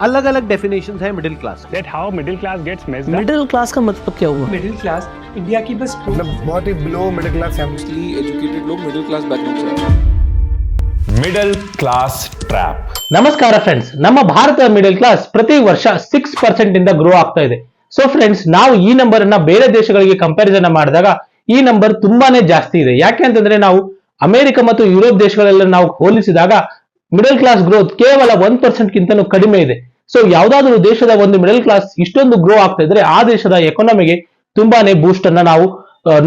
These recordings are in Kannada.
अलग अलग डेफिनेशन है middle class that how middle class gets messed up. Middle class का मतलब क्या हुआ मिडिल क्लास इंडिया की बस मतलब बहुत ही below middle class family mostly educated लोग मिडिल क्लास बैकग्राउंड से आते हैं ಮಿಡಲ್ ಕ್ಲಾಸ್ ಟ್ರ್ಯಾಪ್ ನಮಸ್ಕಾರ ಫ್ರೆಂಡ್ಸ್ ನಮ್ಮ ಭಾರತದ ಮಿಡಲ್ ಕ್ಲಾಸ್ ಪ್ರತಿ ವರ್ಷ ಸಿಕ್ಸ್ ಪರ್ಸೆಂಟ್ ಇಂದ ಗ್ರೋ ಆಗ್ತಾ ಇದೆ ಸೊ ಫ್ರೆಂಡ್ಸ್ ನಾವು ಈ ನಂಬರ್ ಅನ್ನ ಬೇರೆ ದೇಶಗಳಿಗೆ ಕಂಪ್ಯಾರಿಸನ್ ಮಾಡಿದಾಗ ಈ ನಂಬರ್ ತುಂಬಾನೇ ಜಾಸ್ತಿ ಇದೆ ಯಾಕೆ ಅಂತಂದ್ರೆ ನಾವು ಅಮೆರಿಕ ಮತ್ತು ಯುರೋಪ್ ದೇಶಗಳೆಲ್ಲ ನಾವು ಹೋಲಿಸಿದಾಗ ಮಿಡಲ್ ಕ್ಲಾಸ್ ಗ್ರೋತ್ ಕೇವಲ ಒನ್ ಪರ್ಸೆಂಟ್ ಗಿಂತನೂ ಕಡಿಮೆ ಇದೆ ಸೊ ಯಾವ್ದಾದ್ರು ದೇಶದ ಒಂದು ಮಿಡಲ್ ಕ್ಲಾಸ್ ಇಷ್ಟೊಂದು ಗ್ರೋ ಆಗ್ತಾ ಇದ್ರೆ ಆ ದೇಶದ ಎಕಾನಮಿಗೆ ತುಂಬಾನೇ ಬೂಸ್ಟ್ ಅನ್ನ ನಾವು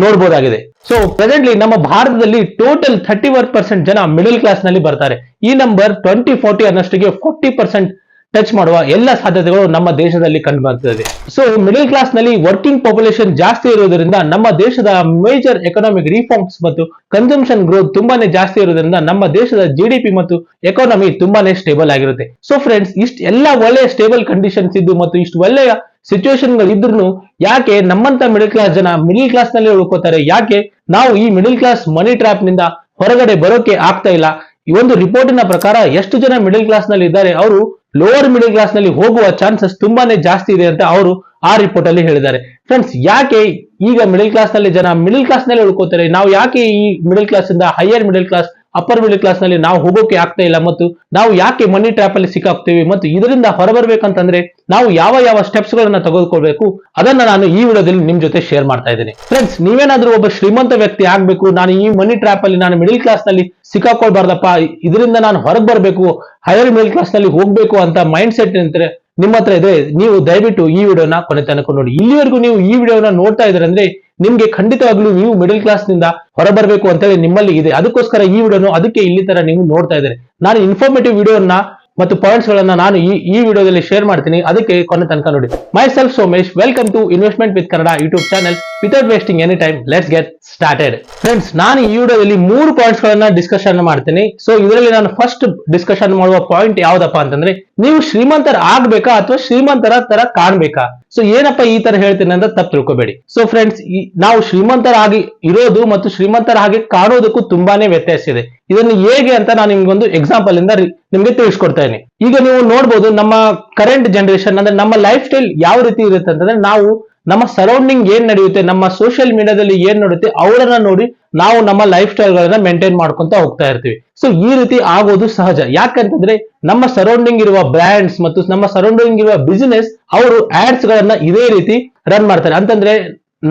ನೋಡ್ಬೋದಾಗಿದೆ. ಸೊ ಪ್ರೆಸೆಂಟ್ಲಿ ನಮ್ಮ ಭಾರತದಲ್ಲಿ ಟೋಟಲ್ ಥರ್ಟಿ ಒನ್ ಪರ್ಸೆಂಟ್ ಜನ ಮಿಡಲ್ ಕ್ಲಾಸ್ನಲ್ಲಿ ಬರ್ತಾರೆ. ಈ ನಂಬರ್ ಟ್ವೆಂಟಿ ಫೋರ್ಟಿ ಅನ್ನಷ್ಟಿಗೆ ಫೋರ್ಟಿ ಪರ್ಸೆಂಟ್ ಟಚ್ ಮಾಡುವ ಎಲ್ಲ ಸಾಧ್ಯತೆಗಳು ನಮ್ಮ ದೇಶದಲ್ಲಿ ಕಂಡು ಬರ್ತದೆ. ಸೊ ಮಿಡಲ್ ಕ್ಲಾಸ್ನಲ್ಲಿ ವರ್ಕಿಂಗ್ ಪಾಪ್ಯುಲೇಷನ್ ಜಾಸ್ತಿ ಇರುವುದರಿಂದ ನಮ್ಮ ದೇಶದ ಮೇಜರ್ ಎಕನಾಮಿಕ್ ರಿಫಾರ್ಮ್ಸ್ ಮತ್ತು ಕನ್ಸಂಪ್ಷನ್ ಗ್ರೋತ್ ತುಂಬಾನೇ ಜಾಸ್ತಿ ಇರುವುದರಿಂದ ನಮ್ಮ ದೇಶದ ಜಿಡಿಪಿ ಮತ್ತು ಎಕಾನಮಿ ತುಂಬಾನೇ ಸ್ಟೇಬಲ್ ಆಗಿರುತ್ತೆ. ಸೊ ಫ್ರೆಂಡ್ಸ್ ಇಷ್ಟು ಎಲ್ಲ ಒಳ್ಳೆಯ ಸ್ಟೇಬಲ್ ಕಂಡೀಷನ್ಸ್ ಇದ್ದು ಮತ್ತು ಇಷ್ಟು ಒಳ್ಳೆಯ ಸಿಚುವೇಶನ್ ಗಳಿದ್ರು ಯಾಕೆ ನಮ್ಮಂತ ಮಿಡಲ್ ಕ್ಲಾಸ್ ಜನ ಮಿಡಲ್ ಕ್ಲಾಸ್ನಲ್ಲಿ ಉಳ್ಕೋತಾರೆ? ಯಾಕೆ ನಾವು ಈ ಮಿಡಲ್ ಕ್ಲಾಸ್ ಮನಿ ಟ್ರ್ಯಾಪ್ನಿಂದ ಹೊರಗಡೆ ಬರೋಕೆ ಆಗ್ತಾ ಇಲ್ಲ? ಈ ಒಂದು ರಿಪೋರ್ಟಿನ ಪ್ರಕಾರ ಎಷ್ಟು ಜನ ಮಿಡಲ್ ಕ್ಲಾಸ್ನಲ್ಲಿ ಇದ್ದಾರೆ ಅವರು ಲೋವರ್ ಮಿಡಲ್ ಕ್ಲಾಸ್ನಲ್ಲಿ ಹೋಗುವ ಚಾನ್ಸಸ್ ತುಂಬಾನೇ ಜಾಸ್ತಿ ಇದೆ ಅಂತ ಅವರು ಆ ರಿಪೋರ್ಟ್ ಅಲ್ಲಿ ಹೇಳಿದ್ದಾರೆ. ಫ್ರೆಂಡ್ಸ್ ಯಾಕೆ ಈಗ ಮಿಡಲ್ ಕ್ಲಾಸ್ನಲ್ಲಿ ಜನ ಮಿಡಲ್ ಕ್ಲಾಸ್ನಲ್ಲಿ ಉಳ್ಕೋತಾರೆ? ನಾವು ಯಾಕೆ ಈ ಮಿಡಲ್ ಕ್ಲಾಸ್ ಇಂದ higher middle class upper middle ಕ್ಲಾಸ್ನಲ್ಲಿ ನಾವು ಹೋಗೋಕೆ ಆಗ್ತಾ ಇಲ್ಲ ಮತ್ತು ನಾವು ಯಾಕೆ ಮನಿ ಟ್ರ್ಯಾಪ್ ಅಲ್ಲಿ ಸಿಕ್ಕಾಗ್ತೀವಿ ಮತ್ತು ಇದರಿಂದ ಹೊರಬರ್ಬೇಕಂತಂದ್ರೆ ನಾವು ಯಾವ ಯಾವ ಸ್ಟೆಪ್ಸ್ ಗಳನ್ನ ತೆಗೆದುಕೊಳ್ಬೇಕು ಅದನ್ನ ನಾನು ಈ ವಿಡಿಯೋದಲ್ಲಿ ನಿಮ್ ಜೊತೆ ಶೇರ್ ಮಾಡ್ತಾ ಇದ್ದೀನಿ. ಫ್ರೆಂಡ್ಸ್ ನೀವೇನಾದ್ರೂ ಒಬ್ಬ ಶ್ರೀಮಂತ ವ್ಯಕ್ತಿ ಆಗ್ಬೇಕು, ನಾನು ಈ ಮನಿ ಟ್ರ್ಯಾಪ್ ಅಲ್ಲಿ ನಾನು ಮಿಡಲ್ ಕ್ಲಾಸ್ನಲ್ಲಿ ಸಿಕ್ಕಾಕೊಳ್ಬಾರ್ದಪ್ಪ, ಇದರಿಂದ ನಾನು ಹೊರಗೆ ಬರಬೇಕು ಹೈಯರ್ ಮಿಡಲ್ ಕ್ಲಾಸ್ನಲ್ಲಿ ಹೋಗ್ಬೇಕು ಅಂತ ಮೈಂಡ್ ಸೆಟ್ ನಿಂತರೆ ನಿಮ್ಮ ಹತ್ರ ಇದೆ, ನೀವು ದಯವಿಟ್ಟು ಈ ವಿಡಿಯೋನ ಕೊನೆ ತನಕ ನೋಡಿ. ಇಲ್ಲಿವರೆಗೂ ನೀವು ಈ ವಿಡಿಯೋನ ನೋಡ್ತಾ ಇದ್ರೆ ಅಂದ್ರೆ ನಿಮ್ಗೆ ಖಂಡಿತವಾಗ್ಲೂ ನೀವು ಮಿಡಲ್ ಕ್ಲಾಸ್ನಿಂದ ಹೊರಬರಬೇಕು ಅಂತೇಳಿ ನಿಮ್ಮಲ್ಲಿ ಇದೆ. ಅದಕ್ಕೋಸ್ಕರ ಈ ವಿಡಿಯೋನು ಅದಕ್ಕೆ ಇಲ್ಲಿ ತರ ನೀವು ನೋಡ್ತಾ ಇದ್ದಾರೆ. ನಾನು ಇನ್ಫಾರ್ಮೇಟಿವ್ ವಿಡಿಯೋನ ಮತ್ತು ಪಾಯಿಂಟ್ಸ್ ಗಳನ್ನ ನಾನು ಈ ಈ ವಿಡಿಯೋದಲ್ಲಿ ಶೇರ್ ಮಾಡ್ತೀನಿ. ಅದಕ್ಕೆ ಕೊನೆ ತನಕ ನೋಡಿ. Myself Somesh welcome to investment with Kannada YouTube channel without wasting any time let's get started friends ನಾನು ಈ ವಿಡಿಯೋದಲ್ಲಿ ಮೂರು ಪಾಯಿಂಟ್ಸ್ ಗಳನ್ನ ಡಿಸ್ಕಷನ್ ಮಾಡ್ತೀನಿ. ಸೊ ಇದರಲ್ಲಿ ನಾನು ಫಸ್ಟ್ ಡಿಸ್ಕಷನ್ ಮಾಡುವ ಪಾಯಿಂಟ್ ಯಾವ್ದಪ್ಪ ಅಂತಂದ್ರೆ, ನೀವು ಶ್ರೀಮಂತರ ಆಗ್ಬೇಕಾ ಅಥವಾ ಶ್ರೀಮಂತರ ತರ ಕಾಣ್ಬೇಕಾ? ಸೊ ಏನಪ್ಪ ಈ ತರ ಹೇಳ್ತೀನಿ ಅಂದ್ರೆ ತಪ್ಪು ತಿಳ್ಕೊಬೇಡಿ. ಸೊ ಫ್ರೆಂಡ್ಸ್ ನಾವು ಶ್ರೀಮಂತರಾಗಿ ಇರೋದು ಮತ್ತು ಶ್ರೀಮಂತರ ಹಾಗೆ ಕಾಣೋದಕ್ಕೂ ತುಂಬಾನೇ ವ್ಯತ್ಯಾಸ ಇದೆ. ಇದನ್ನು ಹೇಗೆ ಅಂತ ನಾನು ನಿಮ್ಗೊಂದು ಎಕ್ಸಾಂಪಲ್ ಇಂದ ನಿಮ್ಗೆ ತಿಳಿಸ್ಕೊಡ್ತಾ ಇದ್ದೀನಿ. ಈಗ ನೀವು ನೋಡ್ಬೋದು ನಮ್ಮ ಕರೆಂಟ್ ಜನರೇಷನ್ ಅಂದ್ರೆ ನಮ್ಮ ಲೈಫ್ ಸ್ಟೈಲ್ ಯಾವ ರೀತಿ ಇರುತ್ತೆ ಅಂತಂದ್ರೆ ನಾವು ನಮ್ಮ ಸರೌಂಡಿಂಗ್ ಏನ್ ನಡೆಯುತ್ತೆ, ನಮ್ಮ ಸೋಷಿಯಲ್ ಮೀಡಿಯಾದಲ್ಲಿ ಏನ್ ನಡೆಯುತ್ತೆ ಅವಳನ್ನ ನೋಡಿ ನಾವು ನಮ್ಮ ಲೈಫ್ ಸ್ಟೈಲ್ ಗಳನ್ನ ಮೇಂಟೈನ್ ಮಾಡ್ಕೊಂತ ಹೋಗ್ತಾ ಇರ್ತೀವಿ. ಸೊ ಈ ರೀತಿ ಆಗೋದು ಸಹಜ. ಯಾಕಂತಂದ್ರೆ ನಮ್ಮ ಸರೌಂಡಿಂಗ್ ಇರುವ ಬ್ರ್ಯಾಂಡ್ಸ್ ಮತ್ತು ನಮ್ಮ ಸರೌಂಡಿಂಗ್ ಇರುವ ಬಿಸಿನೆಸ್ ಅವರು ಆಡ್ಸ್ ಗಳನ್ನ ಇದೇ ರೀತಿ ರನ್ ಮಾಡ್ತಾರೆ. ಅಂತಂದ್ರೆ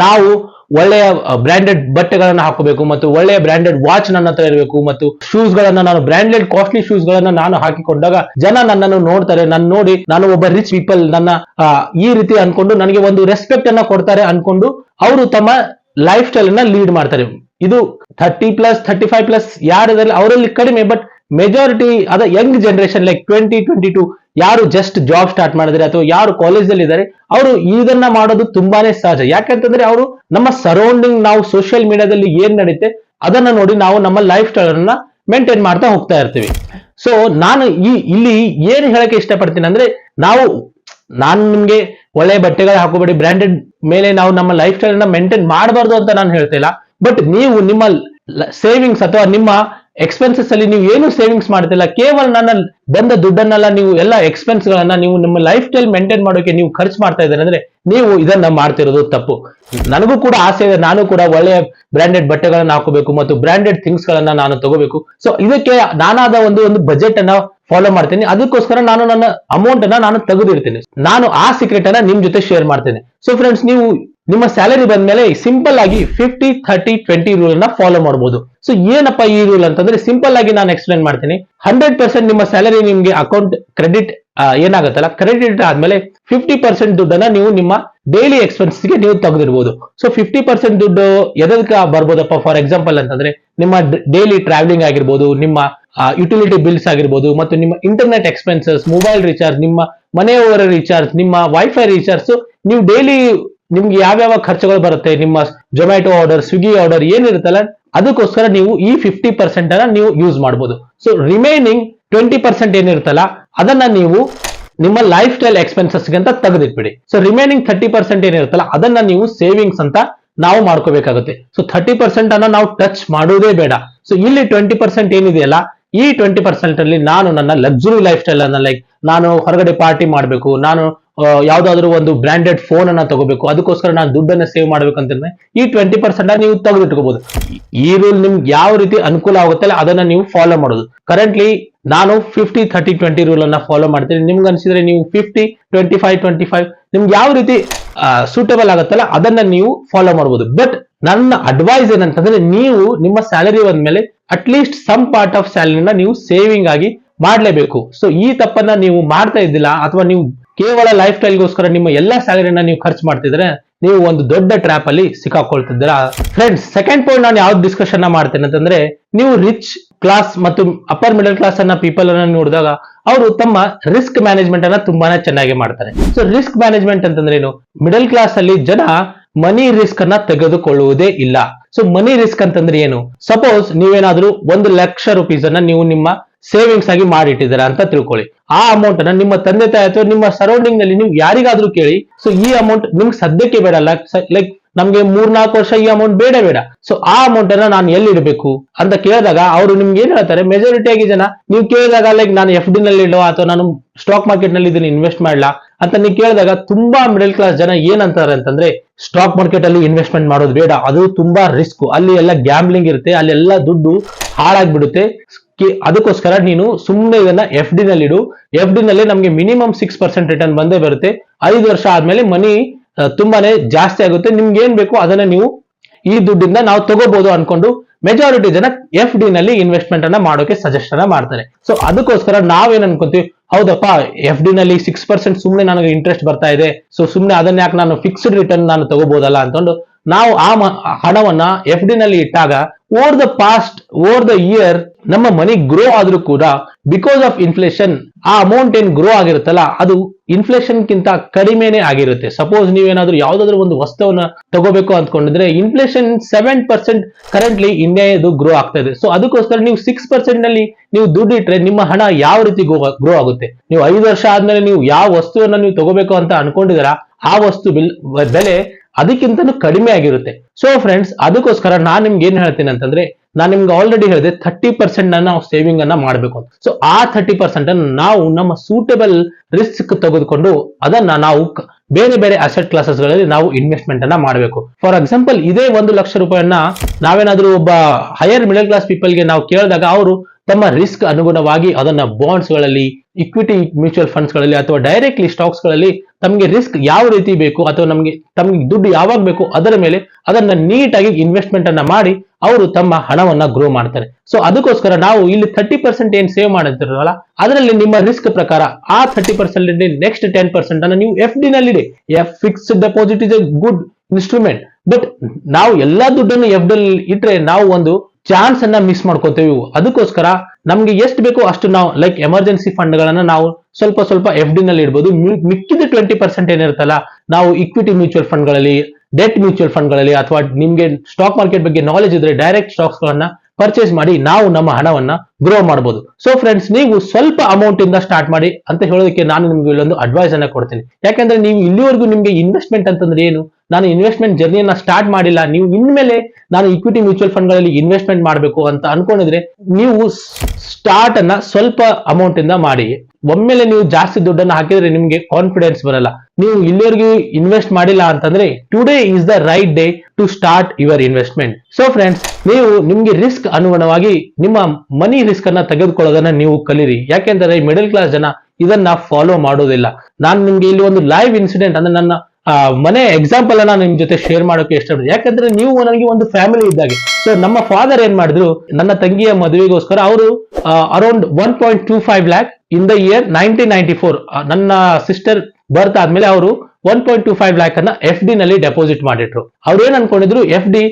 ನಾವು ಒಳ್ಳೆಯ ಬ್ರಾಂಡೆಡ್ ಬಟ್ಟೆಗಳನ್ನ ಹಾಕೋಬೇಕು ಮತ್ತು ಒಳ್ಳೆಯ ಬ್ರಾಂಡೆಡ್ ವಾಚ್ ನನ್ನ ಹತ್ರ ಇರಬೇಕು ಮತ್ತು ಶೂಸ್ ಗಳನ್ನ ನಾನು ಬ್ರಾಂಡೆಡ್ ಕಾಸ್ಟ್ಲಿ ಶೂಸ್ ಗಳನ್ನ ನಾನು ಹಾಕಿಕೊಂಡಾಗ ಜನ ನನ್ನನ್ನು ನೋಡ್ತಾರೆ. ನನ್ನ ನೋಡಿ ನಾನು ಒಬ್ಬ ರಿಚ್ ಪೀಪಲ್ ನನ್ನ ಈ ರೀತಿ ಅನ್ಕೊಂಡು ನನಗೆ ಒಂದು ರೆಸ್ಪೆಕ್ಟ್ ಅನ್ನ ಕೊಡ್ತಾರೆ ಅನ್ಕೊಂಡು ಅವರು ತಮ್ಮ ಲೈಫ್ ಸ್ಟೈಲ್ ಅನ್ನ ಲೀಡ್ ಮಾಡ್ತಾರೆ. ಇದು thirty plus thirty five plus ಯಾರಲ್ಲಿ ಅವರಲ್ಲಿ ಕಡಿಮೆ ಬಟ್ ಮೆಜಾರಿಟಿ ಅದ young generation like twenty twenty two ಯಾರು ಜಸ್ಟ್ ಜಾಬ್ ಸ್ಟಾರ್ಟ್ ಮಾಡಿದ್ರೆ ಅಥವಾ ಯಾರು ಕಾಲೇಜಲ್ಲಿ ಇದ್ದಾರೆ, ಅವರು ಇದನ್ನ ಮಾಡೋದು ತುಂಬಾನೇ ಸಹಜ. ಯಾಕಂತಂದ್ರೆ ಅವರು ನಮ್ಮ ಸರೌಂಡಿಂಗ್ ನಾವು ಸೋಷಿಯಲ್ ಮೀಡಿಯಾದಲ್ಲಿ ಏನ್ ನಡೀತೆ, ಅದನ್ನ ನೋಡಿ ನಾವು ನಮ್ಮ ಲೈಫ್ ಸ್ಟೈಲ್ ಅನ್ನ ಮೇಂಟೈನ್ ಮಾಡ್ತಾ ಹೋಗ್ತಾ ಇರ್ತೀವಿ. ಸೊ ನಾನು ಈ, ಇಲ್ಲಿ ಏನ್ ಹೇಳಕ್ಕೆ ಇಷ್ಟಪಡ್ತೀನಿ ಅಂದ್ರೆ, ನಾವು, ನಾನು ನಿಮ್ಗೆ ಒಳ್ಳೆ ಬಟ್ಟೆಗಳು ಹಾಕೋಬೇಡಿ ಬ್ರಾಂಡೆಡ್ ಮೇಲೆ ನಾವು ನಮ್ಮ ಲೈಫ್ ಸ್ಟೈಲ್ ಅನ್ನ ಮೇಂಟೈನ್ ಮಾಡಬಾರ್ದು ಅಂತ ನಾನು ಹೇಳ್ತಿಲ್ಲ. ಬಟ್ ನೀವು ನಿಮ್ಮ ಸೇವಿಂಗ್ಸ್ ಅಥವಾ ನಿಮ್ಮ ಎಕ್ಸ್ಪೆನ್ಸಸ್ ಅಲ್ಲಿ ನೀವು ಏನು ಸೇವಿಂಗ್ಸ್ ಮಾಡ್ತಿಲ್ಲ, ಕೇವಲ ನನ್ನ ಬಂದ ದುಡ್ಡನ್ನೆಲ್ಲ, ನೀವು ಎಲ್ಲ ಎಕ್ಸ್ಪೆನ್ಸ್ ಗಳನ್ನ ನೀವು ನಿಮ್ಮ ಲೈಫ್ ಸ್ಟೈಲ್ ಮೇಂಟೈನ್ ಮಾಡೋಕೆ ನೀವು ಖರ್ಚು ಮಾಡ್ತಾ ಇದ್ದಾರೆ ಅಂದ್ರೆ ನೀವು ಇದನ್ನ ಮಾಡ್ತಿರೋದು ತಪ್ಪು. ನನಗೂ ಕೂಡ ಆಸೆ ಇದೆ, ನಾನು ಕೂಡ ಒಳ್ಳೆಯ ಬ್ರಾಂಡೆಡ್ ಬಟ್ಟೆಗಳನ್ನ ಹಾಕೋಬೇಕು ಮತ್ತು ಬ್ರಾಂಡೆಡ್ ಥಿಂಗ್ಸ್ ಗಳನ್ನ ನಾನು ತಗೋಬೇಕು. ಸೊ ಇದಕ್ಕೆ ನಾನಾದ ಒಂದು ಒಂದು ಬಜೆಟ್ ಅನ್ನ ಫಾಲೋ ಮಾಡ್ತೀನಿ. ಅದಕ್ಕೋಸ್ಕರ ನಾನು ನನ್ನ ಅಮೌಂಟ್ ಅನ್ನ ನಾನು ತೆಗೆದಿರ್ತೀನಿ ನಾನು ಆ ಸೀಕ್ರೆಟ್ ಅನ್ನ ನಿಮ್ ಜೊತೆ ಶೇರ್ ಮಾಡ್ತೇನೆ. ಸೊ ಫ್ರೆಂಡ್ಸ್ ನೀವು ನಿಮ್ಮ ಸ್ಯಾಲರಿ ಬಂದ್ಮೇಲೆ ಸಿಂಪಲ್ ಆಗಿ ಫಿಫ್ಟಿ ಥರ್ಟಿ ಟ್ವೆಂಟಿ ರೂಲ್ ಅನ್ನ ಫಾಲೋ ಮಾಡಬಹುದು ಸೊ ಏನಪ್ಪ ಈ ರೂಲ್ ಅಂತಂದ್ರೆ ಸಿಂಪಲ್ ಆಗಿ ನಾನು ಎಕ್ಸ್ಪ್ಲೈನ್ ಮಾಡ್ತೀನಿ. ಹಂಡ್ರೆಡ್ ಪರ್ಸೆಂಟ್ ನಿಮ್ಮ ಸ್ಯಾಲರಿ ನಿಮ್ಗೆ ಅಕೌಂಟ್ ಕ್ರೆಡಿಟ್ ಏನಾಗುತ್ತಲ್ಲ? ಕ್ರೆಡಿಟ್ ಆದ್ಮೇಲೆ ಫಿಫ್ಟಿ ಪರ್ಸೆಂಟ್ ದುಡ್ಡನ್ನ ನೀವು ನಿಮ್ಮ ಡೈಲಿ ಗೆ ನೀವು ತೆಗೆದಿರ್ಬೋದು. ಸೊ ಫಿಫ್ಟಿ ಪರ್ಸೆಂಟ್ ದುಡ್ಡು ಎದಕ್ಕೆ ಬರ್ಬೋದಪ್ಪ? ಫಾರ್ ಎಕ್ಸಾಂಪಲ್ ಅಂತಂದ್ರೆ ನಿಮ್ಮ ಡೈಲಿ ಟ್ರಾವೆಲಿಂಗ್ ಆಗಿರ್ಬೋದು, ನಿಮ್ಮ ಯುಟಿಲಿಟಿ ಬಿಲ್ಸ್ ಆಗಿರ್ಬೋದು, ಮತ್ತು ನಿಮ್ಮ ಇಂಟರ್ನೆಟ್ ಎಕ್ಸ್ಪೆನ್ಸಸ್ ಮೊಬೈಲ್ ರೀಚಾರ್ಜ್ ನಿಮ್ಮ ಮನೆಯವರ ರೀಚಾರ್ಜ್ ನಿಮ್ಮ ವೈಫೈ ರೀಚಾರ್ಜ್ ನೀವು ಡೈಲಿ ನಿಮ್ಗೆ ಯಾವ್ಯಾವ ಖರ್ಚುಗಳು ಬರುತ್ತೆ, ನಿಮ್ಮ ಜೊಮ್ಯಾಟೊ ಆರ್ಡರ್ ಸ್ವಿಗ್ಗಿ ಆರ್ಡರ್ ಏನಿರುತ್ತಲ್ಲ, ಅದಕ್ಕೋಸ್ಕರ ನೀವು ಈ ಫಿಫ್ಟಿ ಪರ್ಸೆಂಟ್ ಅನ್ನ ನೀವು ಯೂಸ್ ಮಾಡಬಹುದು ಸೊ ರಿಮೈನಿಂಗ್ ಟ್ವೆಂಟಿ ಪರ್ಸೆಂಟ್ ಏನಿರುತ್ತಲ್ಲ, ಅದನ್ನ ನೀವು ನಿಮ್ಮ ಲೈಫ್ ಸ್ಟೈಲ್ ಎಕ್ಸ್ಪೆನ್ಸಸ್ ಅಂತ ತೆಗೆದಿಟ್ಬಿಡಿ. ಸೊ ರಿಮೈನಿಂಗ್ ಥರ್ಟಿ ಪರ್ಸೆಂಟ್ ಏನಿರುತ್ತಲ್ಲ, ಅದನ್ನ ನೀವು ಸೇವಿಂಗ್ಸ್ ಅಂತ ನಾವು ಮಾಡ್ಕೋಬೇಕಾಗುತ್ತೆ. ಸೊ ಥರ್ಟಿ ಪರ್ಸೆಂಟ್ ಅನ್ನ ನಾವು ಟಚ್ ಮಾಡೋದೇ ಬೇಡ. ಸೊ ಇಲ್ಲಿ ಟ್ವೆಂಟಿ ಪರ್ಸೆಂಟ್ ಏನಿದೆಯಲ್ಲ, ಈ ಟ್ವೆಂಟಿ ಪರ್ಸೆಂಟ್ ಅಲ್ಲಿ ನಾನು ನನ್ನ ಲಕ್ಸುರಿ ಲೈಫ್ ಸ್ಟೈಲ್ ಅನ್ನ ಲೈಕ್ ನಾನು ಹೊರಗಡೆ ಪಾರ್ಟಿ ಮಾಡಬೇಕು, ನಾನು ಯಾವ್ದಾದ್ರು ಒಂದು ಬ್ರಾಂಡೆಡ್ ಫೋನ್ ಅನ್ನ ತಗೋಬೇಕು. ಅದಕ್ಕೋಸ್ಕರ ನಾನು ದುಡ್ಡನ್ನ ಸೇವ್ ಮಾಡ್ಬೇಕು ಅಂತಂದ್ರೆ ಈ ಟ್ವೆಂಟಿ ಪರ್ಸೆಂಟ್ ನೀವು ತೆಗೆದಿಟ್ಕೋಬಹುದು ಈ ರೂಲ್ ನಿಮ್ಗೆ ಯಾವ ರೀತಿ ಅನುಕೂಲ ಆಗುತ್ತಲ್ಲ ಅದನ್ನ ನೀವು ಫಾಲೋ ಮಾಡೋದು. ಕರೆಂಟ್ಲಿ ನಾನು ಫಿಫ್ಟಿ ಥರ್ಟಿ ಟ್ವೆಂಟಿ ರೂಲ್ ಅನ್ನ ಫಾಲೋ ಮಾಡ್ತೀನಿ. ನಿಮ್ಗೆ ಅನ್ಸಿದ್ರೆ ನೀವು fifty twenty five twenty five ನಿಮ್ಗೆ ಯಾವ ರೀತಿ ಸೂಟಬಲ್ ಆಗುತ್ತಲ್ಲ ಅದನ್ನ ನೀವು ಫಾಲೋ ಮಾಡಬಹುದು ಬಟ್ ನನ್ನ ಅಡ್ವೈಸ್ ಏನಂತಂದ್ರೆ ನೀವು ನಿಮ್ಮ ಸ್ಯಾಲರಿ ಬಂದ್ಮೇಲೆ at least some part of ಸ್ಯಾಲರಿನ ನೀವು ಸೇವಿಂಗ್ ಆಗಿ ಮಾಡಲೇಬೇಕು. ಸೊ ಈ ತಪ್ಪನ್ನ ನೀವು ಮಾಡ್ತಾ ಇದ್ದಿಲ್ಲ, ಅಥವಾ ನೀವು ಕೇವಲ ಲೈಫ್ ಸ್ಟೈಲ್ಗೋಸ್ಕರ ನಿಮ್ಮ ಎಲ್ಲಾ ಸ್ಯಾಲರಿನ ನೀವು ಖರ್ಚು ಮಾಡ್ತಿದ್ರೆ ನೀವು ಒಂದು ದೊಡ್ಡ ಟ್ರ್ಯಾಪ್ ಅಲ್ಲಿ ಸಿಕ್ಕಾಕೊಳ್ತಿದ್ದೀರಾ. ಫ್ರೆಂಡ್ಸ್ ಸೆಕೆಂಡ್ ಪಾಯಿಂಟ್ ನಾನು ಯಾವ್ದು ಡಿಸ್ಕಷನ್ ಮಾಡ್ತೇನೆ ಅಂತಂದ್ರೆ, ನೀವು ರಿಚ್ ಕ್ಲಾಸ್ ಮತ್ತು ಅಪ್ಪರ್ ಮಿಡಲ್ ಕ್ಲಾಸ್ ಅನ್ನ ಪೀಪಲ್ ಅನ್ನ ನೋಡಿದಾಗ ಅವರು ತಮ್ಮ ರಿಸ್ಕ್ ಮ್ಯಾನೇಜ್ಮೆಂಟ್ ಅನ್ನ ತುಂಬಾನೇ ಚೆನ್ನಾಗಿ ಮಾಡ್ತಾರೆ. ಸೊ ರಿಸ್ಕ್ ಮ್ಯಾನೇಜ್ಮೆಂಟ್ ಅಂತಂದ್ರೆ ಏನು? ಮಿಡಲ್ ಕ್ಲಾಸ್ ಅಲ್ಲಿ ಜನ ಮನಿ ರಿಸ್ಕ್ ಅನ್ನ ತೆಗೆದುಕೊಳ್ಳುವುದೇ ಇಲ್ಲ. ಸೊ ಮನಿ ರಿಸ್ಕ್ ಅಂತಂದ್ರೆ ಏನು? ಸಪೋಸ್ ನೀವೇನಾದ್ರೂ ಒಂದು ಲಕ್ಷ ರುಪೀಸ್ ಅನ್ನ ನೀವು ನಿಮ್ಮ ಸೇವಿಂಗ್ಸ್ ಆಗಿ ಮಾಡಿಟ್ಟಿದ್ದಾರೆ ಅಂತ ತಿಳ್ಕೊಳ್ಳಿ. ಆ ಅಮೌಂಟ್ ಅನ್ನ ನಿಮ್ಮ ತಂದೆ ತಾಯಿ ಅಥವಾ ನಿಮ್ಮ ಸರೌಂಡಿಂಗ್ನಲ್ಲಿ ನೀವು ಯಾರಿಗಾದ್ರೂ ಕೇಳಿ. ಸೊ ಈ ಅಮೌಂಟ್ ನಿಮ್ಗೆ ಸದ್ಯಕ್ಕೆ ಬೇಡ ಲೈಕ್ ನಮ್ಗೆ ಮೂರ್ನಾಲ್ಕು ವರ್ಷ ಈ ಅಮೌಂಟ್ ಬೇಡ ಬೇಡ. ಸೊ ಆ ಅಮೌಂಟ್ ಅನ್ನ ನಾನು ಎಲ್ಲಿ ಇಡಬೇಕು ಅಂತ ಕೇಳಿದಾಗ ಅವರು ನಿಮ್ಗೆ ಏನ್ ಹೇಳ್ತಾರೆ? ಮೆಜಾರಿಟಿ ಆಗಿ ಜನ, ನೀವು ಕೇಳಿದಾಗ ಲೈಕ್ ನಾನು ಎಫ್ ಡಿ ನಲ್ಲಿ ಇಡೋ ಅಥವಾ ನಾನು ಸ್ಟಾಕ್ ಮಾರ್ಕೆಟ್ನಲ್ಲಿ ಇದನ್ನ ಇನ್ವೆಸ್ಟ್ ಮಾಡ್ಲಾ ಅಂತ ನೀವು ಕೇಳಿದಾಗ ತುಂಬಾ ಮಿಡಲ್ ಕ್ಲಾಸ್ ಜನ ಏನಂತಾರೆ ಅಂತಂದ್ರೆ ಸ್ಟಾಕ್ ಮಾರ್ಕೆಟ್ ಅಲ್ಲಿ ಇನ್ವೆಸ್ಟ್ಮೆಂಟ್ ಮಾಡೋದು ಬೇಡ. ಅದು ತುಂಬಾ ರಿಸ್ಕ್ ಅಲ್ಲಿ ಎಲ್ಲ ಗ್ಯಾಮ್ಲಿಂಗ್ ಇರುತ್ತೆ, ಅಲ್ಲಿ ಎಲ್ಲ ದುಡ್ಡು ಹಾಳಾಗ್ಬಿಡುತ್ತೆ. ಅದಕ್ಕೋಸ್ಕರ ನೀನು ಸುಮ್ಮನೆ ಇದನ್ನ ಎಫ್ ಡಿ ನಲ್ಲಿ ಇಡು. ಎಫ್ ಡಿ ನಲ್ಲಿ ನಮಗೆ ಮಿನಿಮಮ್ ಸಿಕ್ಸ್ ಪರ್ಸೆಂಟ್ ರಿಟರ್ನ್ ಬಂದೇ ಬರುತ್ತೆ. ಐದು ವರ್ಷ ಆದ್ಮೇಲೆ ಮನಿ ತುಂಬಾನೇ ಜಾಸ್ತಿ ಆಗುತ್ತೆ. ನಿಮ್ಗೆ ಏನ್ ಬೇಕು ಅದನ್ನ ನೀವು ಈ ದುಡ್ಡಿಂದ ನಾವು ತಗೋಬಹುದು ಅನ್ಕೊಂಡು ಮೆಜಾರಿಟಿ ಜನ ಎಫ್ ಡಿ ನಲ್ಲಿ ಇನ್ವೆಸ್ಟ್ಮೆಂಟ್ ಅನ್ನ ಮಾಡೋಕೆ ಅನ್ನ ಮಾಡ್ತಾರೆ. ಸೊ ಅದಕ್ಕೋಸ್ಕರ ನಾವೇನ್ ಅನ್ಕೊಂತೀವಿ? ಹೌದಪ್ಪ ಎಫ್ ಡಿ ನಲ್ಲಿ ಸಿಕ್ಸ್ ಪರ್ಸೆಂಟ್ ಸುಮ್ಮನೆ ನನಗೆ ಇಂಟ್ರೆಸ್ಟ್ ಬರ್ತಾ ಇದೆ. ಸೊ ಸುಮ್ಮನೆ ಅದನ್ನ ಯಾಕೆ ನಾನು ಫಿಕ್ಸ್ಡ್ ರಿಟರ್ನ್ ನಾನು ತಗೋಬಹುದಲ್ಲ ಅಂತಕೊಂಡು ನಾವು ಆ ಹಣವನ್ನ ಎಫ್ ಡಿ ನಲ್ಲಿ ಇಟ್ಟಾಗ over the past over the year ನಮ್ಮ ಮನಿ ಗ್ರೋ ಆದ್ರೂ ಕೂಡ ಬಿಕಾಸ್ ಆಫ್ ಇನ್ಫ್ಲೇಷನ್ ಆ ಅಮೌಂಟ್ ಏನ್ ಗ್ರೋ ಆಗಿರುತ್ತಲ್ಲ, ಅದು ಇನ್ಫ್ಲೇಷನ್ ಕಿಂತ ಕಡಿಮೆನೆ ಆಗಿರುತ್ತೆ. ಸಪೋಸ್ ನೀವೇನಾದ್ರೂ ಯಾವ್ದಾದ್ರು ಒಂದು ವಸ್ತುವನ್ನ ತಗೋಬೇಕು ಅಂದ್ಕೊಂಡಿದ್ರೆ ಇನ್ಫ್ಲೇಷನ್ ಸೆವೆನ್ ಪರ್ಸೆಂಟ್ ಕರೆಂಟ್ಲಿ ಇಂಡಿಯಾದು ಗ್ರೋ ಆಗ್ತಾ ಇದೆ. ಸೊ ಅದಕ್ಕೋಸ್ಕರ ನೀವು ಸಿಕ್ಸ್ ಪರ್ಸೆಂಟ್ನಲ್ಲಿ ನೀವು ದುಡ್ಡು ಇಟ್ಟರೆ ನಿಮ್ಮ ಹಣ ಯಾವ ರೀತಿ ಗ್ರೋ ಆಗುತ್ತೆ? ನೀವು ಐದು ವರ್ಷ ಆದ್ಮೇಲೆ ನೀವು ಯಾವ ವಸ್ತುವನ್ನ ನೀವು ತಗೋಬೇಕು ಅಂತ ಅನ್ಕೊಂಡಿದ್ದೀರಾ, ಆ ವಸ್ತು ಬೆಲೆ ಅದಕ್ಕಿಂತನೂ ಕಡಿಮೆ ಆಗಿರುತ್ತೆ. ಸೊ ಫ್ರೆಂಡ್ಸ್ ಅದಕ್ಕೋಸ್ಕರ ನಾನು ನಿಮ್ಗೆ ಏನ್ ಹೇಳ್ತೀನಿ ಅಂತಂದ್ರೆ, ನಾನು ನಿಮ್ಗೆ ಆಲ್ರೆಡಿ ಹೇಳಿದೆ ಥರ್ಟಿ ಪರ್ಸೆಂಟ್ ನಾವು ಸೇವಿಂಗ್ ಅನ್ನ ಮಾಡಬೇಕು ಅಂತ. ಸೊ ಆ ಥರ್ಟಿ ಪರ್ಸೆಂಟ್ ಅನ್ನು ನಾವು ನಮ್ಮ ಸೂಟೇಬಲ್ ರಿಸ್ಕ್ ತೆಗೆದುಕೊಂಡು ಅದನ್ನ ನಾವು ಬೇರೆ ಬೇರೆ ಅಸೆಟ್ ಕ್ಲಾಸಸ್ಗಳಲ್ಲಿ ನಾವು ಇನ್ವೆಸ್ಟ್ಮೆಂಟ್ ಅನ್ನ ಮಾಡಬೇಕು. ಫಾರ್ ಎಕ್ಸಾಂಪಲ್ ಇದೇ ಒಂದು ಲಕ್ಷ ರೂಪಾಯಿಯನ್ನ ನಾವೇನಾದ್ರೂ ಒಬ್ಬ ಹೈಯರ್ ಮಿಡಲ್ ಕ್ಲಾಸ್ ಪೀಪಲ್ಗೆ ನಾವು ಕೇಳಿದಾಗ ಅವರು ತಮ್ಮ ರಿಸ್ಕ್ ಅನುಗುಣವಾಗಿ ಅದನ್ನ ಬಾಂಡ್ಸ್ಗಳಲ್ಲಿ ಇಕ್ವಿಟಿ ಮ್ಯೂಚುವಲ್ ಫಂಡ್ಸ್ಗಳಲ್ಲಿ ಅಥವಾ ಡೈರೆಕ್ಟ್ಲಿ ಸ್ಟಾಕ್ಸ್ಗಳಲ್ಲಿ ತಮಗೆ ರಿಸ್ಕ್ ಯಾವ ರೀತಿ ಬೇಕು ಅಥವಾ ನಮಗೆ, ತಮಗೆ ದುಡ್ಡು ಯಾವಾಗ ಬೇಕು ಅದರ ಮೇಲೆ ಅದನ್ನ ನೀಟಾಗಿ ಇನ್ವೆಸ್ಟ್ಮೆಂಟ್ ಅನ್ನ ಮಾಡಿ ಅವರು ತಮ್ಮ ಹಣವನ್ನ ಗ್ರೋ ಮಾಡ್ತಾರೆ. ಸೊ ಅದಕ್ಕೋಸ್ಕರ ನಾವು ಇಲ್ಲಿ ತರ್ಟಿ ಪರ್ಸೆಂಟ್ ಏನ್ ಸೇವ್ ಮಾಡಿರ್ತಿರಲ್ಲ, ಅದರಲ್ಲಿ ನಿಮ್ಮ ರಿಸ್ಕ್ ಪ್ರಕಾರ ಆ thirty percent next ten percent ಅನ್ನ ನೀವು ಎಫ್ ಡಿ ನಲ್ಲಿ F fixed deposit is a good instrument but ನಾವು ಎಲ್ಲಾ ದುಡ್ಡನ್ನು ಎಫ್ ಡಿ ಇಟ್ರೆ ನಾವು ಒಂದು ಚಾನ್ಸ್ ಅನ್ನ ಮಿಸ್ ಮಾಡ್ಕೋತೇವೆ ಅದಕ್ಕೋಸ್ಕರ ನಮ್ಗೆ ಎಷ್ಟು ಬೇಕೋ ಅಷ್ಟು ನಾವು ಲೈಕ್ ಎಮರ್ಜೆನ್ಸಿ ಫಂಡ್ ಗಳನ್ನ ನಾವು ಸ್ವಲ್ಪ ಸ್ವಲ್ಪ ಎಫ್ ಡಿ ನಲ್ಲಿ ಇಡಬಹುದು ಮಿಕ್ಕಿದ ಟ್ವೆಂಟಿ ಪರ್ಸೆಂಟ್ ಏನಿರುತ್ತಲ್ಲ, ನಾವು ಇಕ್ವಿಟಿ ಮ್ಯೂಚುವಲ್ ಫಂಡ್ಗಳಲ್ಲಿ ಡೆಟ್ ಮ್ಯೂಚುವಲ್ ಫಂಡ್ಗಳಲ್ಲಿ ಅಥವಾ ನಿಮ್ಗೆ ಸ್ಟಾಕ್ ಮಾರ್ಕೆಟ್ ಬಗ್ಗೆ ನಾಲೆಜ್ ಇದ್ರೆ ಡೈರೆಕ್ಟ್ ಸ್ಟಾಕ್ಸ್ ಗಳನ್ನ ಪರ್ಚೇಸ್ ಮಾಡಿ ನಾವು ನಮ್ಮ ಹಣವನ್ನ ಗ್ರೋ ಮಾಡಬಹುದು ಸೊ ಫ್ರೆಂಡ್ಸ್ ನೀವು ಸ್ವಲ್ಪ ಅಮೌಂಟ್ ಇಂದ ಸ್ಟಾರ್ಟ್ ಮಾಡಿ ಅಂತ ಹೇಳೋದಕ್ಕೆ ನಾನು ನಿಮ್ಗೆ ಇಲ್ಲೊಂದು ಅಡ್ವೈಸ್ ಅನ್ನ ಕೊಡ್ತೀನಿ. ಯಾಕಂದ್ರೆ ನೀವು ಇಲ್ಲಿವರೆಗೂ ನಿಮ್ಗೆ ಇನ್ವೆಸ್ಟ್ಮೆಂಟ್ ಅಂತಂದ್ರೆ ಏನು? ನಾನು ಇನ್ವೆಸ್ಟ್ಮೆಂಟ್ ಜರ್ನಿಯನ್ನ ಸ್ಟಾರ್ಟ್ ಮಾಡಿಲ್ಲ, ನೀವು ಇನ್ಮೇಲೆ ನಾನು ಇಕ್ವಿಟಿ ಮ್ಯೂಚುವಲ್ ಫಂಡ್ಗಳಲ್ಲಿ ಇನ್ವೆಸ್ಟ್ಮೆಂಟ್ ಮಾಡಬೇಕು ಅಂತ ಅನ್ಕೊಂಡಿದ್ರೆ ನೀವು ಸ್ಟಾರ್ಟ್ ಅನ್ನ ಸ್ವಲ್ಪ ಅಮೌಂಟ್ ಇಂದ ಮಾಡಿ. ಒಮ್ಮೆಲೆ ನೀವು ಜಾಸ್ತಿ ದುಡ್ಡನ್ನ ಹಾಕಿದ್ರೆ ನಿಮ್ಗೆ ಕಾನ್ಫಿಡೆನ್ಸ್ ಬರಲ್ಲ. ನೀವು ಇಲ್ಲಿವರೆಗೂ ಇನ್ವೆಸ್ಟ್ ಮಾಡಿಲ್ಲ ಅಂತಂದ್ರೆ today is the right day to start your investment so friends ನೀವು ನಿಮ್ಗೆ ರಿಸ್ಕ್ ಅನುಗುಣವಾಗಿ ನಿಮ್ಮ ಮನಿ ರಿಸ್ಕ್ ಅನ್ನ ತೆಗೆದುಕೊಳ್ಳೋದನ್ನ ನೀವು ಕಲೀರಿ. ಯಾಕೆಂದ್ರೆ ಮಿಡಲ್ ಕ್ಲಾಸ್ ಜನ ಇದನ್ನ ಫಾಲೋ ಮಾಡೋದಿಲ್ಲ. ನಾನು ನಿಮ್ಗೆ ಇಲ್ಲಿ ಒಂದು ಲೈವ್ ಇನ್ಸಿಡೆಂಟ್ ಅಂದ್ರೆ ನನ್ನ ಆ, ಮನೆ ಎಕ್ಸಾಂಪಲ್ ಅನ್ನ ನಿಮ್ ಜೊತೆ ಶೇರ್ ಮಾಡೋಕೆ ಇಷ್ಟಪಡ್ತೀನಿ. ಯಾಕಂದ್ರೆ ನೀವು ನನಗೆ ಒಂದು ಫ್ಯಾಮಿಲಿ ಇದ್ದಾಗೆ. ಸೊ ನಮ್ಮ ಫಾದರ್ ಏನ್ ಮಾಡಿದ್ರು ನನ್ನ ತಂಗಿಯ ಮದುವೆಗೋಸ್ಕರ ಅವರು around one point two five lakh in the year nineteen ninety four ನನ್ನ ಸಿಸ್ಟರ್ ಬರ್ತ್ ಆದ್ಮೇಲೆ ಅವರು one point two five lakh ಅನ್ನ ಎಫ್ ಡಿ ನಲ್ಲಿ ಡೆಪಾಸಿಟ್ ಮಾಡಿಟ್ರು. ಅವ್ರು ಏನ್ ಅನ್ಕೊಂಡಿದ್ರು F D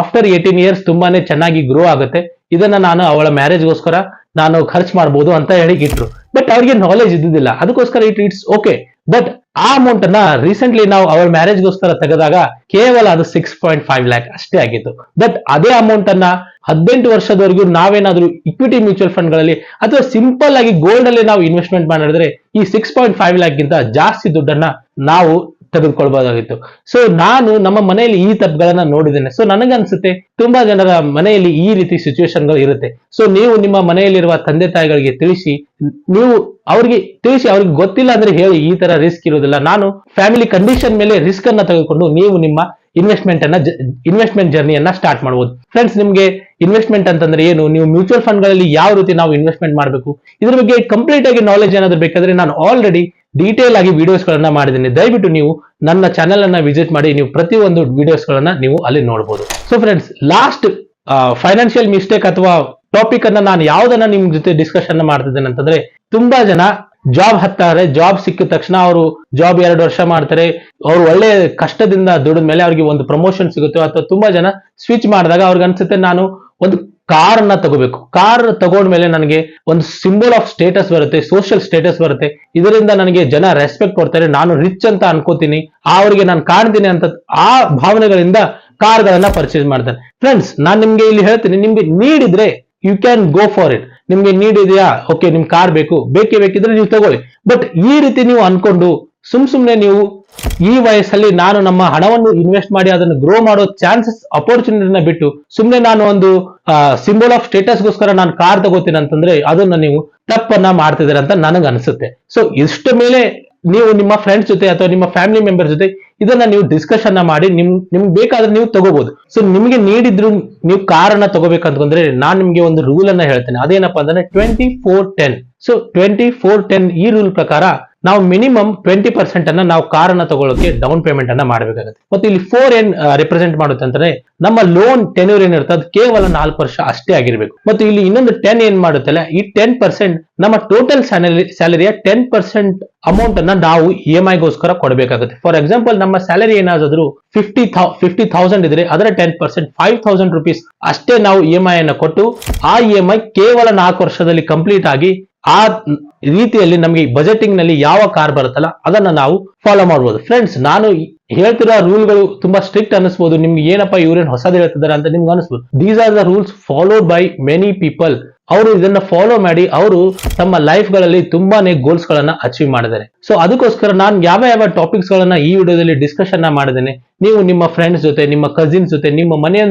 after eighteen years ತುಂಬಾನೇ ಚೆನ್ನಾಗಿ ಗ್ರೋ ಆಗುತ್ತೆ. ಇದನ್ನ ನಾನು ಅವಳ ಮ್ಯಾರೇಜ್ಗೋಸ್ಕರ ನಾನು ಖರ್ಚು ಮಾಡ್ಬೋದು ಅಂತ ಹೇಳಿ ಇಟ್ರು. ಬಟ್ ಅವ್ರಿಗೆ ನಾಲೆಜ್ ಇದ್ದಿದ್ದಿಲ್ಲ. ಅದಕ್ಕೋಸ್ಕರ ಇಟ್ ಇಟ್ಸ್ ಓಕೆ ಬಟ್ ಆ ಅಮೌಂಟ್ ಅನ್ನ ರೀಸೆಂಟ್ಲಿ ನಾವು ಅವರ ಮ್ಯಾರೇಜ್ಗೋಸ್ಕರ ತೆಗೆದಾಗ ಕೇವಲ ಅದು ಸಿಕ್ಸ್ ಪಾಯಿಂಟ್ ಫೈವ್ ಲ್ಯಾಕ್ ಅಷ್ಟೇ ಆಗಿತ್ತು. ಬಟ್ ಅದೇ ಅಮೌಂಟ್ ಅನ್ನ ಹದಿನೆಂಟು ವರ್ಷದವರೆಗೂ ನಾವೇನಾದ್ರೂ ಇಕ್ವಿಟಿ ಮ್ಯೂಚುವಲ್ ಫಂಡ್ಗಳಲ್ಲಿ ಅಥವಾ ಸಿಂಪಲ್ ಆಗಿ ಗೋಲ್ಡ್ ಅಲ್ಲಿ ನಾವು ಇನ್ವೆಸ್ಟ್ಮೆಂಟ್ ಮಾಡಿದ್ರೆ ಈ ಸಿಕ್ಸ್ ಪಾಯಿಂಟ್ ಫೈವ್ ಲ್ಯಾಕ್ ಗಿಂತ ಜಾಸ್ತಿ ದುಡ್ಡನ್ನ ನಾವು ತೆಗೆದುಕೊಳ್ಬಹುದಾಗಿತ್ತು ಸೊ ನಾನು ನಮ್ಮ ಮನೆಯಲ್ಲಿ ಈ ತಪ್ಪುಗಳನ್ನ ನೋಡಿದ್ದೇನೆ. ಸೊ ನನಗನ್ಸುತ್ತೆ ತುಂಬಾ ಜನರ ಮನೆಯಲ್ಲಿ ಈ ರೀತಿ ಸಿಚುವೇಶನ್ಗಳು ಇರುತ್ತೆ. ಸೊ ನೀವು ನಿಮ್ಮ ಮನೆಯಲ್ಲಿರುವ ತಂದೆ ತಾಯಿಗಳಿಗೆ ತಿಳಿಸಿ, ನೀವು ಅವ್ರಿಗೆ ತಿಳಿಸಿ ಅವ್ರಿಗೆ ಗೊತ್ತಿಲ್ಲ ಅಂದ್ರೆ ಹೇಳಿ ಈ ತರ ರಿಸ್ಕ್ ಇರೋದಿಲ್ಲ ನಾನು ಫ್ಯಾಮಿಲಿ ಕಂಡೀಷನ್ ಮೇಲೆ ರಿಸ್ಕ್ ಅನ್ನ ತೆಗೆದುಕೊಂಡು ನೀವು ನಿಮ್ಮ ಇನ್ವೆಸ್ಟ್ಮೆಂಟ್ ಅನ್ನ ಇನ್ವೆಸ್ಟ್ಮೆಂಟ್ ಜರ್ನಿಯನ್ನ ಸ್ಟಾರ್ಟ್ ಮಾಡಬಹುದು ಫ್ರೆಂಡ್ಸ್ ನಿಮ್ಗೆ ಇನ್ವೆಸ್ಟ್ಮೆಂಟ್ ಅಂತಂದ್ರೆ ಏನು? ನೀವು ಮ್ಯೂಚುವಲ್ ಫಂಡ್ಗಳಲ್ಲಿ ಯಾವ ರೀತಿ ನಾವು ಇನ್ವೆಸ್ಟ್ಮೆಂಟ್ ಮಾಡಬೇಕು? ಇದ್ರ ಬಗ್ಗೆ ಕಂಪ್ಲೀಟ್ ಆಗಿ ನಾಲೆಜ್ ಏನಾದ್ರು ಬೇಕಾದ್ರೆ ನಾನು ಆಲ್ರೆಡಿ ಡೀಟೇಲ್ ಆಗಿ ವಿಡಿಯೋಸ್ಗಳನ್ನ ಮಾಡಿದ್ದೀನಿ. ದಯವಿಟ್ಟು ನೀವು ನನ್ನ ಚಾನೆಲ್ ಅನ್ನ ವಿಸಿಟ್ ಮಾಡಿ, ನೀವು ಪ್ರತಿಯೊಂದು ವಿಡಿಯೋಸ್ಗಳನ್ನ ನೀವು ಅಲ್ಲಿ ನೋಡಬಹುದು so friends last financial mistake ಅಥವಾ ಟಾಪಿಕ್ ಅನ್ನ ನಾನು ಯಾವ್ದನ್ನ ನಿಮ್ ಜೊತೆ ಡಿಸ್ಕಷನ್ ಮಾಡ್ತಿದ್ದೇನೆ ಅಂತಂದ್ರೆ, ತುಂಬಾ ಜನ ಜಾಬ್ ಹತ್ತಾರೆ ಜಾಬ್ ಸಿಕ್ಕಿದ ತಕ್ಷಣ ಅವರು ಜಾಬ್ ಎರಡು ವರ್ಷ ಮಾಡ್ತಾರೆ. ಅವ್ರು ಒಳ್ಳೆ ಕಷ್ಟದಿಂದ ದುಡಿದ ಮೇಲೆ ಅವ್ರಿಗೆ ಒಂದು ಪ್ರಮೋಷನ್ ಸಿಗುತ್ತೆ. ಅಥವಾ ತುಂಬಾ ಜನ ಸ್ವಿಚ್ ಮಾಡಿದಾಗ ಅವ್ರಿಗೆ ಅನ್ಸುತ್ತೆ, ನಾನು ಒಂದು ಕಾರ್ನ ತಗೋಬೇಕು. ಕಾರ್ ತಗೊಂಡ್ಮೇಲೆ ನನಗೆ ಒಂದು ಸಿಂಬಲ್ ಆಫ್ ಸ್ಟೇಟಸ್ ಬರುತ್ತೆ ಸೋಷಿಯಲ್ ಸ್ಟೇಟಸ್ ಬರುತ್ತೆ. ಇದರಿಂದ ನನಗೆ ಜನ ರೆಸ್ಪೆಕ್ಟ್ ಕೊಡ್ತಾರೆ, ನಾನು ರಿಚ್ ಅಂತ ಅನ್ಕೋತೀನಿ ಅವರಿಗೆ ನಾನು ಕಾಣ್ತೀನಿ ಅಂತ ಆ ಭಾವನೆಗಳಿಂದ ಕಾರ್ಗಳನ್ನ ಪರ್ಚೇಸ್ ಮಾಡ್ತಾರೆ ಫ್ರೆಂಡ್ಸ್ ನಾನ್ ನಿಮ್ಗೆ ಇಲ್ಲಿ ಹೇಳ್ತೀನಿ, ನಿಮ್ಗೆ ನೀಡಿದ್ರೆ you can go for it ನಿಮ್ಗೆ ನೀಡ್ ಇದೆಯಾ? ಓಕೆ ನಿಮ್ ಕಾರ್ ಬೇಕು. ಬೇಕೇ ಬೇಕಿದ್ರೆ ನೀವು ತಗೊಳ್ಳಿ. ಬಟ್ ಈ ರೀತಿ ನೀವು ಅನ್ಕೊಂಡು ಸುಮ್ ಸುಮ್ನೆ ನೀವು ಈ ವಯಸ್ಸಲ್ಲಿ ನಾನು ನಮ್ಮ ಹಣವನ್ನು ಇನ್ವೆಸ್ಟ್ ಮಾಡಿ ಅದನ್ನು ಗ್ರೋ ಮಾಡೋ ಚಾನ್ಸಸ್ ಅಪರ್ಚುನಿಟಿನ ಬಿಟ್ಟು ಸುಮ್ಮನೆ ನಾನು ಒಂದು ಸಿಂಬಲ್ ಆಫ್ ಸ್ಟೇಟಸ್ಗೋಸ್ಕರ ನಾನು ಕಾರ್ ತಗೋತೀನಿ ಅಂತಂದ್ರೆ ಅದನ್ನ ನೀವು ತಪ್ಪನ್ನ ಮಾಡ್ತಿದ್ದೀರ ಅಂತ ನನಗೆ ಅನಿಸುತ್ತೆ ಸೊ ಇಷ್ಟ ಮೇಲೆ ನೀವು ನಿಮ್ಮ ಫ್ರೆಂಡ್ಸ್ ಜೊತೆ ಅಥವಾ ನಿಮ್ಮ ಫ್ಯಾಮಿಲಿ ಮೆಂಬರ್ ಜೊತೆ ಇದನ್ನ ನೀವು ಡಿಸ್ಕಷನ್ ಮಾಡಿ ನಿಮ್, ನಿಮ್ಗೆ ಬೇಕಾದ್ರೆ ನೀವು ತಗೋಬಹುದು ಸೊ ನಿಮಗೆ ನೀಡಿದ್ರು ನೀವು ಕಾರನ್ನ ತಗೋಬೇಕಂತಂದ್ರೆ ನಾನ್ ನಿಮ್ಗೆ ಒಂದು ರೂಲ್ ಅನ್ನ ಹೇಳ್ತೇನೆ. ಅದೇನಪ್ಪ ಅಂದ್ರೆ twenty four ten so twenty four ten ಈ ರೂಲ್ ಪ್ರಕಾರ ನಾವು ಮಿನಿಮಮ್ ಟ್ವೆಂಟಿ ಪರ್ಸೆಂಟ್ ಅನ್ನ ನಾವು ಕಾರನ್ನ ತಗೊಳ್ಳೋಕೆ ಡೌನ್ ಪೇಮೆಂಟ್ ಅನ್ನ ಮಾಡಬೇಕಾಗುತ್ತೆ. ಮತ್ತೆ ಇಲ್ಲಿ ಫೋರ್ ಏನ್ ರೆಪ್ರೆಸೆಂಟ್ ಮಾಡುತ್ತೆ ಅಂತಂದ್ರೆ ನಮ್ಮ ಲೋನ್ ಟೆನ್ಯೂರ್ ಏನಿರುತ್ತೆ ಅದು ಕೇವಲ ನಾಲ್ಕು ವರ್ಷ ಅಷ್ಟೇ ಆಗಿರ್ಬೇಕು. ಮತ್ತು ಇಲ್ಲಿ ಇನ್ನೊಂದು ಟೆನ್ ಏನ್ ಮಾಡುತ್ತಲ್ಲ, ಈ ಟೆನ್ ಪರ್ಸೆಂಟ್ ನಮ್ಮ ಟೋಟಲ್ ಸ್ಯಾಲರಿ ಸ್ಯಾಲರಿಯ ಟೆನ್ ಪರ್ಸೆಂಟ್ ಅಮೌಂಟ್ ಅನ್ನ ನಾವು ಇ ಎಂ ಐಗೋಸ್ಕರ ಕೊಡಬೇಕಾಗುತ್ತೆ. ಫಾರ್ ಎಕ್ಸಾಂಪಲ್ ನಮ್ಮ ಸ್ಯಾಲರಿ ಏನಾದ್ರು ಫಿಫ್ಟಿ ಫಿಫ್ಟಿ ಥೌಸಂಡ್ ಇದ್ರೆ ಅದರ ten percent five thousand rupees ಅಷ್ಟೇ ನಾವು ಇ ಎಂ ಐ ಅನ್ನ ಕೊಟ್ಟು, ಆ ಇ ಎಂ ಐ ಕೇವಲ ನಾಲ್ಕು ವರ್ಷದಲ್ಲಿ ಕಂಪ್ಲೀಟ್ ಆಗಿ, ಆ ರೀತಿಯಲ್ಲಿ ನಮಗೆ ಬಜೆಟಿಂಗ್ನಲ್ಲಿ ಯಾವ ಕಾರ್ ಬರುತ್ತಲ್ಲ, ಅದನ್ನ ನಾವು ಫಾಲೋ ಮಾಡಬಹುದು ಫ್ರೆಂಡ್ಸ್ ನಾನು ಹೇಳ್ತಿರೋ ರೂಲ್ಗಳು ತುಂಬಾ ಸ್ಟ್ರಿಕ್ಟ್ ಅನಿಸ್ಬೋದು ನಿಮ್ಗೆ ಏನಪ್ಪ ಇವ್ರೇನ್ ಹೊಸದು ಹೇಳ್ತಿದ್ದಾರೆ ಅಂತ ನಿಮ್ಗೆ ಅನಿಸ್ಬೋದು these are the rules followed by many people ಅವರು ಇದನ್ನ ಫಾಲೋ ಮಾಡಿ ಅವರು ತಮ್ಮ ಲೈಫ್ಗಳಲ್ಲಿ ತುಂಬಾನೇ ಗೋಲ್ಸ್ ಗಳನ್ನ ಅಚೀವ್ ಮಾಡಿದ್ದಾರೆ. ಸೊ ಅದಕ್ಕೋಸ್ಕರ ನಾನು ಯಾವ ಯಾವ ಟಾಪಿಕ್ಸ್ ಗಳನ್ನ ಈ ವಿಡಿಯೋದಲ್ಲಿ ಡಿಸ್ಕಷನ್ ಮಾಡಿದ್ದೇನೆ ನೀವು ನಿಮ್ಮ ಫ್ರೆಂಡ್ಸ್ ಜೊತೆ, ನಿಮ್ಮ ಕಸಿನ್ಸ್ ಜೊತೆ, ನಿಮ್ಮ ಮನೆಯ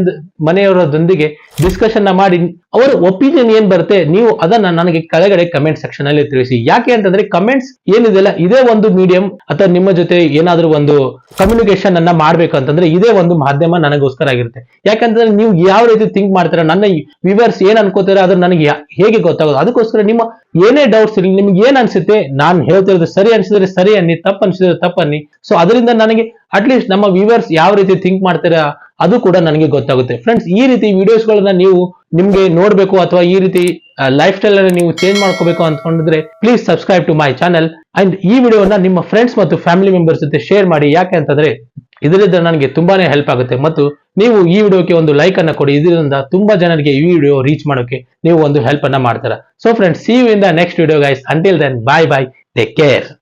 ಮನೆಯವರೊಂದಿಗೆ ಡಿಸ್ಕಷನ್ ಮಾಡಿ, ಅವರ ಒಪಿನಿಯನ್ ಏನ್ ಬರುತ್ತೆ, ನೀವು ಅದನ್ನ ನನಗೆ ಕೆಳಗಡೆ ಕಮೆಂಟ್ ಸೆಕ್ಷನ್ ಅಲ್ಲಿ ತಿಳಿಸಿ. ಯಾಕೆ ಅಂತಂದ್ರೆ ಕಮೆಂಟ್ಸ್ ಏನಿದೆಯಲ್ಲ ಇದೇ ಒಂದು ಮೀಡಿಯಂ ಅಥವಾ ನಿಮ್ಮ ಜೊತೆ ಏನಾದ್ರೂ ಒಂದು ಕಮ್ಯುನಿಕೇಶನ್ ಅನ್ನ ಮಾಡ್ಬೇಕಂತಂದ್ರೆ ಇದೇ ಒಂದು ಮಾಧ್ಯಮ ನನಗೋಸ್ಕರ ಆಗಿರುತ್ತೆ. ಯಾಕಂತಂದ್ರೆ ನೀವು ಯಾವ ರೀತಿ ಥಿಂಕ್ ಮಾಡ್ತೀರಾ, ನನ್ನ ವಿವರ್ಸ್ ಏನ್ ಅನ್ಕೋತೀರಾ, ಅದ್ರ ನನಗೆ ಹೇಗೆ ಗೊತ್ತಾಗೋದು? ಅದಕ್ಕೋಸ್ಕರ ನಿಮ್ಮ ಏನೇ ಡೌಟ್ಸ್ ಇರಲಿ, ನಿಮ್ಗೆ ಏನ್ ಅನ್ಸುತ್ತೆ, ನಾನು ಹೇಳ್ತಿರೋದು ಸರಿ ಅನ್ಸಿದ್ರೆ ಸರಿ ಅನ್ನಿ ತಪ್ಪು ಅನ್ಸಿದ್ರೆ ತಪ್ಪನ್ನಿ. ಸೊ ಅದರಿಂದ ನನಗೆ ಅಟ್ಲೀಸ್ಟ್ ನಮ್ಮ ಯಾವ ರೀತಿ ಥಿಂಕ್ ಮಾಡ್ತೀರಾ ಅದು ಕೂಡ ನನಗೆ ಗೊತ್ತಾಗುತ್ತೆ. ಫ್ರೆಂಡ್ಸ್ ಈ ರೀತಿ ವಿಡಿಯೋಸ್ ಗಳನ್ನ ನೀವು ನಿಮ್ಗೆ ನೋಡ್ಬೇಕು ಅಥವಾ ಈ ರೀತಿ ಲೈಫ್ ಸ್ಟೈಲ್ ಅನ್ನ ನೀವು ಚೇಂಜ್ ಮಾಡ್ಕೋಬೇಕು ಅಂದ್ಕೊಂಡಿದ್ರೆ please subscribe to my channel and ಈ ವಿಡಿಯೋನ ನಿಮ್ಮ ಫ್ರೆಂಡ್ಸ್ ಮತ್ತು ಫ್ಯಾಮಿಲಿ ಮೆಂಬರ್ಸ್ ಜೊತೆ ಶೇರ್ ಮಾಡಿ. ಯಾಕೆ ಅಂತಂದ್ರೆ ಇದರಿಂದ ನನಗೆ ತುಂಬಾನೇ ಹೆಲ್ಪ್ ಆಗುತ್ತೆ ಮತ್ತು ನೀವು ಈ ವಿಡಿಯೋಕ್ಕೆ ಒಂದು ಲೈಕ್ ಅನ್ನ ಕೊಡಿ. ಇದರಿಂದ ತುಂಬಾ ಜನರಿಗೆ ಈ ವಿಡಿಯೋ ರೀಚ್ ಮಾಡೋಕೆ ನೀವು ಒಂದು ಹೆಲ್ಪ್ ಅನ್ನ ಮಾಡ್ತಾರ. So friends see you in the next video guys until then bye bye take care